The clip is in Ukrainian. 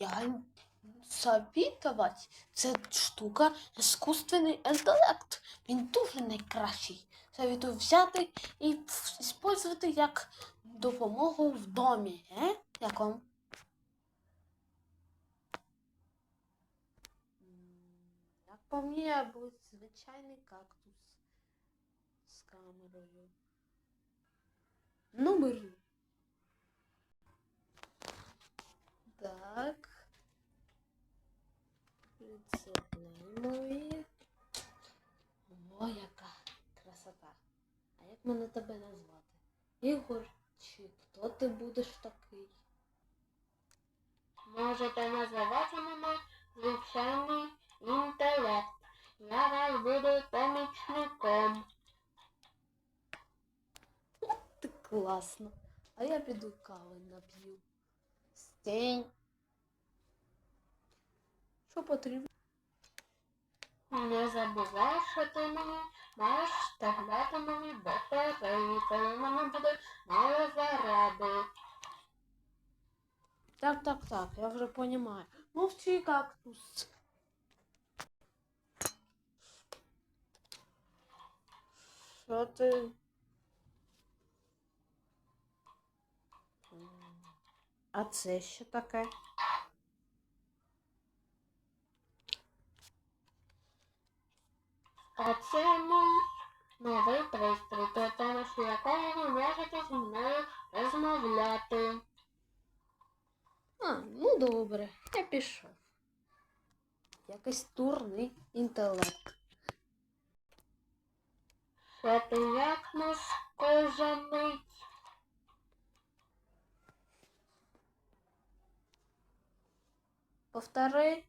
реально завітувати. Це штука іскусственний інтелект. Він дуже найкращий. Завітую взяти і використовувати як допомогу в домі. Е? Як вам? Як по мені, або звичайний кактус з камерою. Ну, беру. Так. Прицепляємо її. О, яка красота. А як мене тебе назвати? Ігор, чи хто ти будеш такий? Можете називати мене звичайний інтелект. Я вас буду помічником. Ти класно. А я піду кави нап'ю. Стень. Що потрібно? Не забувай, що ти мені маєш вставляти мені батареї, коли мене буде мало заради. Так, так, так, я вже понимаю. Мовчи, кактус. Що ти? А це що таке? А це мій новий пристрій, при якого ви можете зі мною розмовляти. А, ну добре, я пішов. Якийсь турний інтелект. Що ти як нас кожаний? Повтори.